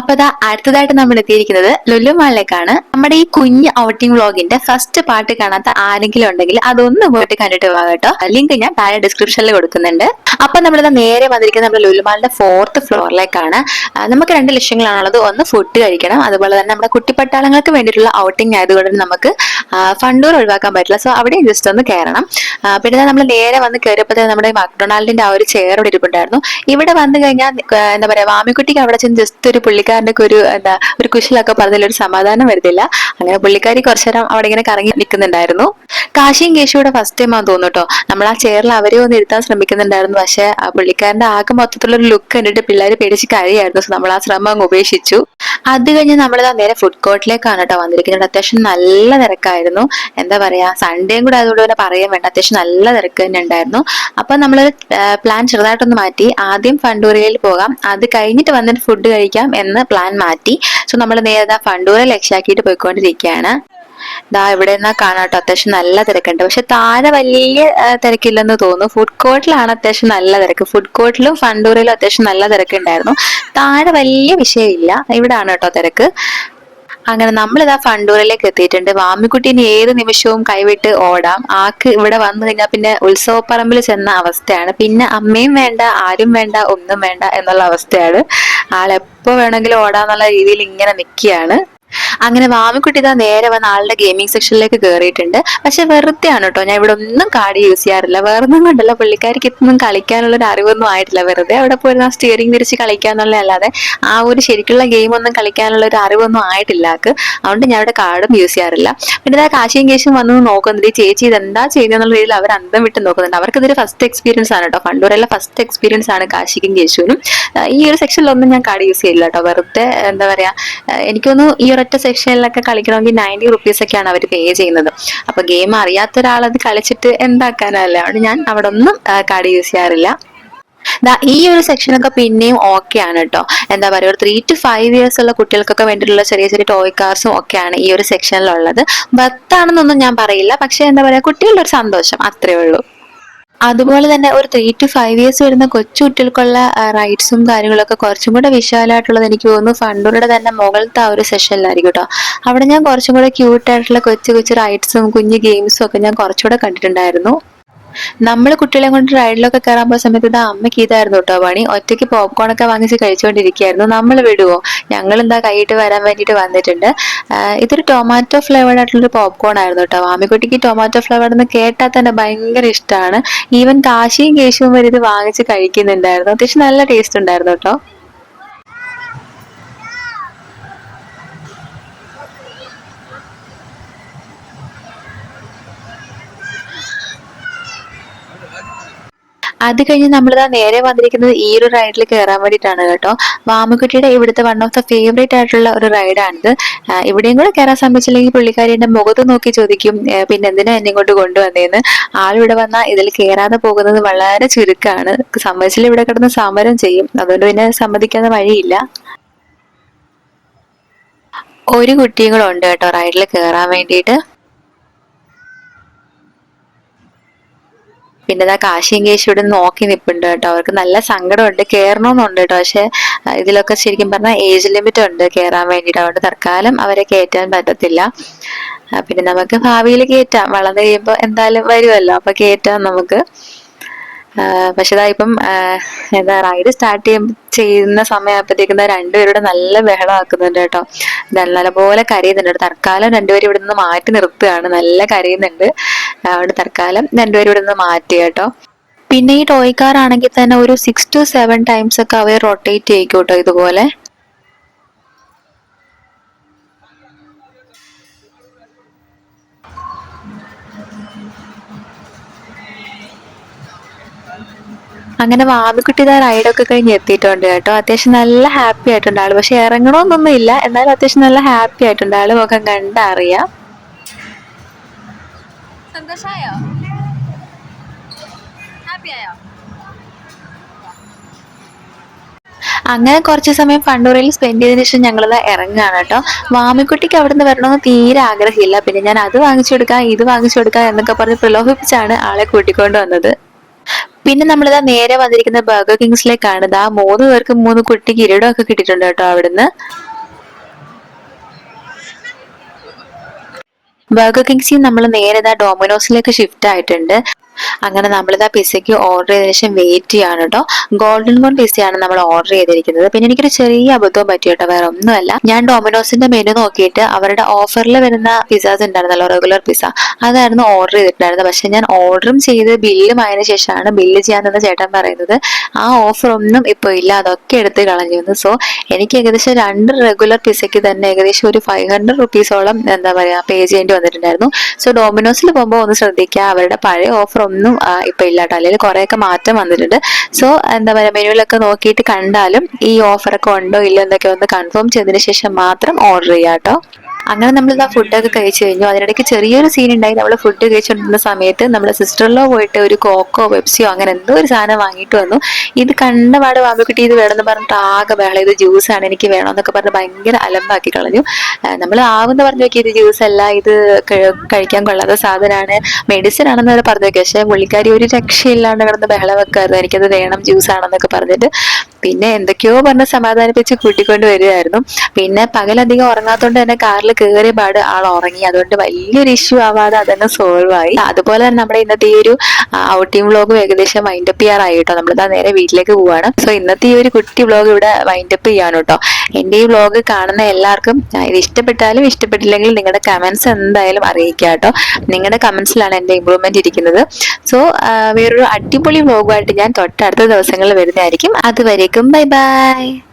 അപ്പൊ അതാ അടുത്തതായിട്ട് നമ്മൾ എത്തിയിരിക്കുന്നത് ലുലുമാളിലേക്കാണ് നമ്മുടെ ഈ കുഞ്ഞ് ഔട്ടിംഗ് വ്ളോഗിന്റെ ഫസ്റ്റ് പാട്ട് കാണാത്ത ആരെങ്കിലും ഉണ്ടെങ്കിൽ അതൊന്ന് പോയിട്ട് കണ്ടിട്ട് പോകാം കേട്ടോ. ലിങ്ക് ഞാൻ താഴെ ഡിസ്ക്രിപ്ഷനിൽ കൊടുക്കുന്നുണ്ട്. അപ്പൊ നമ്മളിത് നേരെ വന്നിരിക്കുന്നത് നമ്മുടെ ലുലുമാളിന്റെ ഫോർത്ത് ഫ്ലോറിലേക്കാണ് നമുക്ക് രണ്ട് ലക്ഷ്യങ്ങളാണുള്ളത്. ഒന്ന് ഫുഡ് കഴിക്കണം. അതുപോലെ തന്നെ നമ്മുടെ കുട്ടിപ്പട്ടാളങ്ങൾക്ക് വേണ്ടിയിട്ടുള്ള ഔട്ടിംഗ് ആയതുകൊണ്ട് നമുക്ക് ഫണ്ടൂർ ഒഴിവാക്കാൻ പറ്റില്ല. സോ അവിടെ ജസ്റ്റ് ഒന്ന് കയറണം. പിന്നെ നമ്മൾ നേരെ വന്ന് കയറിയപ്പോൾ നമ്മുടെ മക്ഡൊണാൾഡിന്റെ ആ ഒരു ചെയർ ഇവിടെ ഇരിപ്പുണ്ടായിരുന്നു. ഇവിടെ വന്നു കഴിഞ്ഞാൽ എന്താ പറയാ വാമിക്കുട്ടിക്ക് അവിടെ ചെന്ന് ജസ്റ്റ് ഒരു പുള്ളിക്കാരന്റെ ഒക്കെ ഒരു എന്താ ഒരു കുശലൊക്കെ പറഞ്ഞതിൽ ഒരു സമാധാനം വരുന്നില്ല. അങ്ങനെ പുള്ളിക്കാരി കുറച്ചു നേരം അവിടെ ഇങ്ങനെ കറങ്ങി നിൽക്കുന്നുണ്ടായിരുന്നു. കാശിയും കേശുവിടെ ഫസ്റ്റ് ടൈം ആണെന്ന് തോന്നുന്നു കേട്ടോ നമ്മൾ ആ ചെയറിൽ അവരെ ഒന്ന് ഇരുത്താൻ ശ്രമിക്കുന്നുണ്ടായിരുന്നു. പക്ഷെ ആ പുള്ളിക്കാരന്റെ ആകെ മൊത്തത്തിലുള്ള ഒരു ലുക്ക് കണ്ടിട്ട് പിള്ളേർ പേടിച്ച് കഴിയായിരുന്നു സോ നമ്മൾ ആ ശ്രമം അങ്ങ് ഉപേക്ഷിച്ചു. അത് കഴിഞ്ഞ് നമ്മൾ നേരെ ഫുഡ് കോർട്ടിലേക്കാണ് കേട്ടോ വന്നിരിക്കുന്നത്. അത്യാവശ്യം നല്ല തിരക്കായിരുന്നു. എന്താ പറയാ സൺഡേയും കൂടെ അതുകൊണ്ട് തന്നെ പറയാൻ വേണ്ട. അത്യാവശ്യം നല്ല തിരക്ക് തന്നെ ഉണ്ടായിരുന്നു. അപ്പൊ നമ്മൾ പ്ലാൻ ചെറുതായിട്ടൊന്ന് മാറ്റി. ആദ്യം ഫണ്ടൂരിയിൽ പോകാം. അത് കഴിഞ്ഞിട്ട് വന്നിട്ട് ഫുഡ് കഴിക്കാം എന്ന് പ്ലാൻ മാറ്റി. സോ നമ്മൾ നേരെ ഫണ്ടൂരെ ലക്ഷ്യാക്കിയിട്ട് പോയിക്കൊണ്ടിരിക്കുകയാണ്. ദാ ഇവിടെ നിന്നാ കാണാട്ടോ അത്യാവശ്യം നല്ല തിരക്കുണ്ട്. പക്ഷെ താഴെ വലിയ തിരക്കില്ലെന്ന് തോന്നുന്നു. ഫുഡ് കോർട്ടിലാണ് അത്യാവശ്യം നല്ല തിരക്ക്. ഫുഡ് കോർട്ടിലും ഫണ്ടൂരിലും അത്യാവശ്യം നല്ല തിരക്കുണ്ടായിരുന്നു. താഴെ വലിയ വിഷയമില്ല. ഇവിടാണ് കേട്ടോ തിരക്ക്. അങ്ങനെ നമ്മൾ നമ്മളിതാ ഫണ്ടൂരിലേക്ക് എത്തിയിട്ടുണ്ട്. വാമിക്കുട്ടി ഇനി ഏത് നിമിഷവും കൈവിട്ട് ഓടാം. ആക്ക് ഇവിടെ വന്നു കഴിഞ്ഞാൽ പിന്നെ ഉത്സവപ്പറമ്പിൽ ചെന്ന അവസ്ഥയാണ്. പിന്നെ അമ്മയും വേണ്ട ആരും വേണ്ട ഒന്നും വേണ്ട എന്നുള്ള അവസ്ഥയാണ്. ആളെപ്പോ വേണമെങ്കിലും ഓടാന്നുള്ള രീതിയിൽ ഇങ്ങനെ നിൽക്കുകയാണ് അങ്ങനെ വാമിക്കുട്ടി ഇതാ നേരെ വന്ന് ആളുടെ ഗെയിമിംഗ് സെക്ഷനിലേക്ക് കയറിയിട്ടുണ്ട് പക്ഷെ വെറുതെ ആണ് കേട്ടോ ഞാൻ ഇവിടെ ഒന്നും കാർഡ് യൂസ് ചെയ്യാറില്ല. വേറെ ഒന്നും കൊണ്ടല്ല. പുള്ളിക്കാർക്ക് ഇതൊന്നും കളിക്കാനുള്ള ഒരു അറിവൊന്നും ആയിട്ടില്ല. വെറുതെ അവിടെ പോയിരുന്ന സ്റ്റിയറിംഗ് തിരിച്ച് കളിക്കാന്നുള്ള അല്ലാതെ ആ ഒരു ശരിക്കുള്ള ഗെയിം ഒന്നും കളിക്കാനുള്ള ഒരു അറിവൊന്നും ആയിട്ടില്ല അതുകൊണ്ട് ഞാൻ ഇവിടെ കാർഡും യൂസ് ചെയ്യാറില്ല. പിന്നെ ഇതാ കാശിയും കേശും വന്ന് നോക്കുന്നുണ്ട്. ഈ ചേച്ചി ഇതെന്താ ചെയ്യുന്നുള്ള രീതിയിൽ അവർ അന്തം വിട്ട് നോക്കുന്നുണ്ട്. അവർക്ക് ഇതൊരു ഫസ്റ്റ് എക്സ്പീരിയൻസ് ആണ് കേട്ടോ പണ്ടൂരല്ല ഫസ്റ്റ് എക്സ്പീരിയൻസ് ആണ് കാശിക്കും കേശുവിനും. ഈ ഒരു സെക്ഷനിലൊന്നും ഞാൻ കാർഡ് യൂസ് ചെയ്യില്ല കേട്ടോ വെറുതെ എന്താ പറയാ എനിക്കൊന്നും ഈ ഒരൊറ്റ സെക്ഷനിലൊക്കെ കളിക്കണമെങ്കിൽ നയന്റി റുപ്പീസ് ഒക്കെയാണ് അവർ പേ ചെയ്യുന്നത്. അപ്പൊ ഗെയിം അറിയാത്ത അത് കളിച്ചിട്ട് എന്താക്കാനല്ല? അതുകൊണ്ട് ഞാൻ അവിടെ ഒന്നും കാർഡ് യൂസ് ചെയ്യാറില്ല. ഈ ഒരു സെക്ഷനൊക്കെ പിന്നെയും ഓക്കെ ആണ് കേട്ടോ എന്താ പറയുക ഒരു ത്രീ ടു ഫൈവ് ഇയേഴ്സ് ഉള്ള കുട്ടികൾക്കൊക്കെ വേണ്ടിയിട്ടുള്ള ചെറിയ ചെറിയ ടോയ് കാർസും ഒക്കെയാണ് ഈ ഒരു സെക്ഷനിലുള്ളത് ബത്താണെന്നൊന്നും ഞാൻ പറയില്ല. പക്ഷെ എന്താ പറയുക കുട്ടികളുടെ ഒരു സന്തോഷം അത്രേ ഉള്ളൂ. അതുപോലെ തന്നെ ഒരു ത്രീ ടു ഫൈവ് ഇയേഴ്സ് വരുന്ന കൊച്ചു കുട്ടികൾക്കുള്ള റൈഡ്സും കാര്യങ്ങളൊക്കെ കുറച്ചും കൂടെ വിശാലമായിട്ടുള്ളത് എനിക്ക് തോന്നുന്നു ഫണ്ടൂരുടെ തന്നെ മുകളിലത്തെ ആ ഒരു സെഷനിലായിരിക്കും കേട്ടോ അവിടെ ഞാൻ കുറച്ചും കൂടെ ക്യൂട്ടായിട്ടുള്ള കൊച്ചു കൊച്ചു റൈറ്റ്സും കുഞ്ഞു ഗെയിംസും ഒക്കെ ഞാൻ കുറച്ചുകൂടെ കണ്ടിട്ടുണ്ടായിരുന്നു. നമ്മൾ കുട്ടികളെ കൊണ്ട് റൈഡിലൊക്കെ കയറാൻ പോയ സമയത്ത് ഇത് അമ്മയ്ക്ക് ഇതായിരുന്നു കേട്ടോ. പണി ഒറ്റയ്ക്ക് പോപ്കോൺ ഒക്കെ വാങ്ങിച്ച് കഴിച്ചുകൊണ്ടിരിക്കുകയായിരുന്നു നമ്മൾ വിടുവോ? ഞങ്ങൾ എന്താ കൈയിട്ട് വരാൻ വേണ്ടിയിട്ട് വന്നിട്ടുണ്ട്. ഇതൊരു ടൊമാറ്റോ ഫ്ലേവേർഡ് ആയിട്ടുള്ളൊരു പോപ്കോൺ ആയിരുന്നു കേട്ടോ. മാമിക്കുട്ടിക്ക് ടൊമാറ്റോ ഫ്ലേവേർഡ് എന്ന് കേട്ടാൽ തന്നെ ഭയങ്കര ഇഷ്ടമാണ് ഈവൻ കാശിയും കേശുവും വരെ ഇത് വാങ്ങിച്ച് കഴിക്കുന്നുണ്ടായിരുന്നു. അത്യാവശ്യം നല്ല ടേസ്റ്റ് ഉണ്ടായിരുന്നു കേട്ടോ. അത് കഴിഞ്ഞ് നമ്മളിതാ നേരെ വന്നിരിക്കുന്നത് ഈ ഒരു റൈഡിൽ കയറാൻ വേണ്ടിയിട്ടാണ് കേട്ടോ. വാമുക്കുട്ടിയുടെ ഇവിടുത്തെ വൺ ഓഫ് ദ ഫേവറേറ്റ് ആയിട്ടുള്ള ഒരു റൈഡാണിത് ഇവിടെയും കൂടെ കയറാൻ ശ്രമിച്ചില്ലെങ്കിൽ പുള്ളിക്കാരി എന്റെ മുഖത്ത് നോക്കി ചോദിക്കും പിന്നെ എന്തിനാ എന്നെ ഇങ്ങോട്ട് കൊണ്ടുവന്നേന്ന്. ആളിവിടെ വന്നാൽ ഇതിൽ കയറാതെ പോകുന്നത് വളരെ ചുരുക്കമാണ് സമ്മതിച്ചിൽ ഇവിടെ കിടന്ന് സമരം ചെയ്യും. അതുകൊണ്ട് പിന്നെ സമ്മതിക്കാതെ വഴിയില്ല. ഒരു കുട്ടിയും കൂടെ ഉണ്ട് കേട്ടോ റൈഡിൽ കയറാൻ വേണ്ടിയിട്ട്. പിന്നെ ഇതാ കാശിയും കേശു ഇവിടെ നോക്കി നിൽപ്പുണ്ട് കേട്ടോ. അവർക്ക് നല്ല സങ്കടമുണ്ട്. കയറണമെന്നുണ്ട് കേട്ടോ. പക്ഷെ ഇതിലൊക്കെ ശരിക്കും പറഞ്ഞാൽ ഏജ് ലിമിറ്റ് ഉണ്ട് കയറാൻ വേണ്ടിയിട്ട്. അതുകൊണ്ട് തൽക്കാലം അവരെ കയറ്റാൻ പറ്റത്തില്ല. പിന്നെ നമുക്ക് ഭാവിയിൽ കയറ്റാം വളർന്നു കഴിയുമ്പോൾ എന്തായാലും വരുമല്ലോ അപ്പൊ കയറ്റാം നമുക്ക്. പക്ഷെ ഇതാ ഇപ്പം എന്താ റൈഡ് സ്റ്റാർട്ട് ചെയ്യും ചെയ്യുന്ന സമയമാകുമ്പോഴത്തേക്കും രണ്ടുപേരുടെ നല്ല ബഹളം ആക്കുന്നുണ്ട് കേട്ടോ നല്ലപോലെ കരയുന്നുണ്ട്. തൽക്കാലം രണ്ടുപേരും ഇവിടെ നിന്ന് മാറ്റി നിർത്തുകയാണ്. നല്ല കരയുന്നുണ്ട്. അതുകൊണ്ട് തൽക്കാലം രണ്ടുപേരും ഇവിടെ നിന്ന് മാറ്റി കേട്ടോ. പിന്നെ ഈ ടോയ് കാർ ആണെങ്കിൽ തന്നെ ഒരു സിക്സ് ടു സെവൻ ടൈംസ് ഒക്കെ അവർ റൊട്ടേറ്റ് ചെയ്യിക്കും കേട്ടോ ഇതുപോലെ. അങ്ങനെ വാമിക്കുട്ടി ഇതാ റൈഡൊക്കെ കഴിഞ്ഞ് എത്തിയിട്ടുണ്ട് കേട്ടോ. അത്യാവശ്യം നല്ല ഹാപ്പി ആയിട്ടുണ്ട് ആൾ പക്ഷെ ഇറങ്ങണമെന്നൊന്നും ഇല്ല. എന്നാലും അത്യാവശ്യം നല്ല ഹാപ്പി ആയിട്ടുണ്ട്. ആൾ മുഖം കണ്ടറിയാം. അങ്ങനെ കുറച്ച് സമയം പണ്ടൂരയിൽ സ്പെൻഡ് ചെയ്തതിനു ശേഷം ഞങ്ങൾ ഇറങ്ങുകയാണ് കേട്ടോ. വാമിക്കുട്ടിക്ക് അവിടെ നിന്ന് വരണമെന്ന് തീരെ ആഗ്രഹമില്ല. പിന്നെ ഞാൻ അത് വാങ്ങിച്ചു കൊടുക്കാം ഇത് വാങ്ങിച്ചു കൊടുക്കാം എന്നൊക്കെ പറഞ്ഞ് പ്രലോഭിപ്പിച്ചാണ് ആളെ കൂട്ടിക്കൊണ്ട് വന്നത്. പിന്നെ നമ്മളിതാ നേരെ വന്നിരിക്കുന്ന ബർഗർ കിങ്സിലേക്കാണ് ഇതാ മൂന്ന് പേർക്ക് മൂന്ന് കുട്ടി കിരീടമൊക്കെ കിട്ടിയിട്ടുണ്ട് കേട്ടോ അവിടുന്ന്. ബർഗർ കിങ്സിൽ നമ്മൾ നേരെ ഇതാ ഡൊമിനോസിലേക്ക് ഷിഫ്റ്റ് ആയിട്ടുണ്ട്. അങ്ങനെ നമ്മളിതാ പിസയ്ക്ക് ഓർഡർ ചെയ്തതിനു ശേഷം വെയിറ്റ് ചെയ്യാണ് കേട്ടോ ഗോൾഡൻ കോൺ പിസയാണ് നമ്മൾ ഓർഡർ ചെയ്തിരിക്കുന്നത്. പിന്നെ എനിക്കൊരു ചെറിയ അബദ്ധവും പറ്റി കേട്ടോ വേറെ ഒന്നുമല്ല ഞാൻ ഡൊമിനോസിന്റെ മെനു നോക്കിയിട്ട് അവരുടെ ഓഫറിൽ വരുന്ന പിസാസ് ഉണ്ടായിരുന്നല്ലോ റെഗുലർ പിസ അതായിരുന്നു ഓർഡർ ചെയ്തിട്ടുണ്ടായിരുന്നത്. പക്ഷെ ഞാൻ ഓർഡറും ചെയ്ത് ബില്ലും ആയതിനു ശേഷമാണ് ബില്ല് ചെയ്യാൻ തന്ന ചേട്ടൻ പറയുന്നത്. ആ ഓഫർ ഒന്നും ഇപ്പോൾ ഇല്ല. അതൊക്കെ എടുത്ത് കളഞ്ഞിരുന്നു സോ എനിക്ക് ഏകദേശം രണ്ട് റെഗുലർ പിസയ്ക്ക് തന്നെ ഏകദേശം ഒരു ഫൈവ് ഹൺഡ്രഡ് റുപ്പീസോളം എന്താ പറയാ പേ ചെയ്യേണ്ടി വന്നിട്ടുണ്ടായിരുന്നു. സോ ഡൊമിനോസിൽ പോകുമ്പോൾ ഒന്ന് ശ്രദ്ധിക്കുക അവരുടെ പഴയ ഓഫർ ഒന്നും ആ, ഇപ്പൊ ഇല്ല കേട്ടോ അല്ലെങ്കിൽ കുറെയൊക്കെ മാറ്റം വന്നിട്ടുണ്ട്. സോ എന്താ പറയാ മെനുവിലൊക്കെ നോക്കിയിട്ട് കണ്ടാലും ഈ ഓഫറൊക്കെ ഉണ്ടോ ഇല്ലോ എന്നൊക്കെ ഒന്ന് കൺഫേം ചെയ്തതിന് ശേഷം മാത്രം ഓർഡർ ചെയ്യാം കേട്ടോ അങ്ങനെ നമ്മൾ ഇതാ ഫുഡൊക്കെ കഴിച്ചു കഴിഞ്ഞു. അതിനിടയ്ക്ക് ചെറിയൊരു സീൻ ഉണ്ടായി. നമ്മൾ ഫുഡ് കഴിച്ചുകൊണ്ടിരുന്ന സമയത്ത് നമ്മുടെ സിസ്റ്ററിലോ പോയിട്ട് ഒരു കോക്കോ പെപ്സിയോ അങ്ങനെ എന്തോ ഒരു സാധനം വാങ്ങിയിട്ട് വന്നു. ഇത് കണ്ട കണ്ടപാട് വാമ്പക്കുട്ടി ഇത് വേണമെന്ന് പറഞ്ഞിട്ട് ആകെ ബഹളം. ഇത് ജ്യൂസാണ് എനിക്ക് വേണമെന്നൊക്കെ പറഞ്ഞ് ഭയങ്കര അലമ്പാക്കി കളഞ്ഞു. നമ്മൾ ആവെന്ന് പറഞ്ഞു നോക്കി ഇത് ജ്യൂസ് അല്ല. ഇത് കഴി- കഴിക്കാൻ കൊള്ളാത്ത സാധനമാണ് മെഡിസിൻ ആണെന്ന് വരെ പറഞ്ഞു നോക്കി. പക്ഷെ പുള്ളിക്കാരി ഒരു രക്ഷയില്ലാണ്ട് കിടന്ന് ബഹളം വെക്കായിരുന്നു എനിക്കത് വേണം ജ്യൂസ് ആണെന്നൊക്കെ പറഞ്ഞിട്ട് പിന്നെ എന്തൊക്കെയോ പറഞ്ഞ് സമാധാനിപ്പിച്ച് കൂട്ടിക്കൊണ്ട് വരികയായിരുന്നു. പിന്നെ പകലധികം ഉറങ്ങാത്തോണ്ട് തന്നെ കാറിൽ കയറിയ പാട് ആൾ ഉറങ്ങി. അതുകൊണ്ട് വലിയൊരു ഇഷ്യൂ ആവാതെ അതന്നെ സോൾവ് ആയി. അതുപോലെ തന്നെ നമ്മുടെ ഇന്നത്തെ ഈ ഒരു ഔട്ടിംഗ് വ്ലോഗും ഏകദേശം വൈൻഡപ്പ് ചെയ്യാറായി കേട്ടോ. നമ്മളിതാ നേരെ വീട്ടിലേക്ക് പോവാണ്. സോ ഇന്നത്തെ ഈ ഒരു കുട്ടി വ്ലോഗ് ഇവിടെ വൈൻഡപ്പ് ചെയ്യാണ് കേട്ടോ. എന്റെ ഈ വ്ലോഗ് കാണുന്ന എല്ലാവർക്കും ഇത് ഇഷ്ടപ്പെട്ടാലും ഇഷ്ടപ്പെട്ടില്ലെങ്കിൽ നിങ്ങളുടെ കമന്റ്സ് എന്തായാലും അറിയിക്കുക കേട്ടോ. നിങ്ങളുടെ കമന്റ്സിലാണ് എന്റെ ഇമ്പ്രൂവ്മെന്റ് ഇരിക്കുന്നത്. സോ വേറൊരു അടിപൊളി വ്ലോഗുമായിട്ട് ഞാൻ തൊട്ടടുത്ത ദിവസങ്ങളിൽ വരുന്നതായിരിക്കും. Assalamualaikum. Bye bye.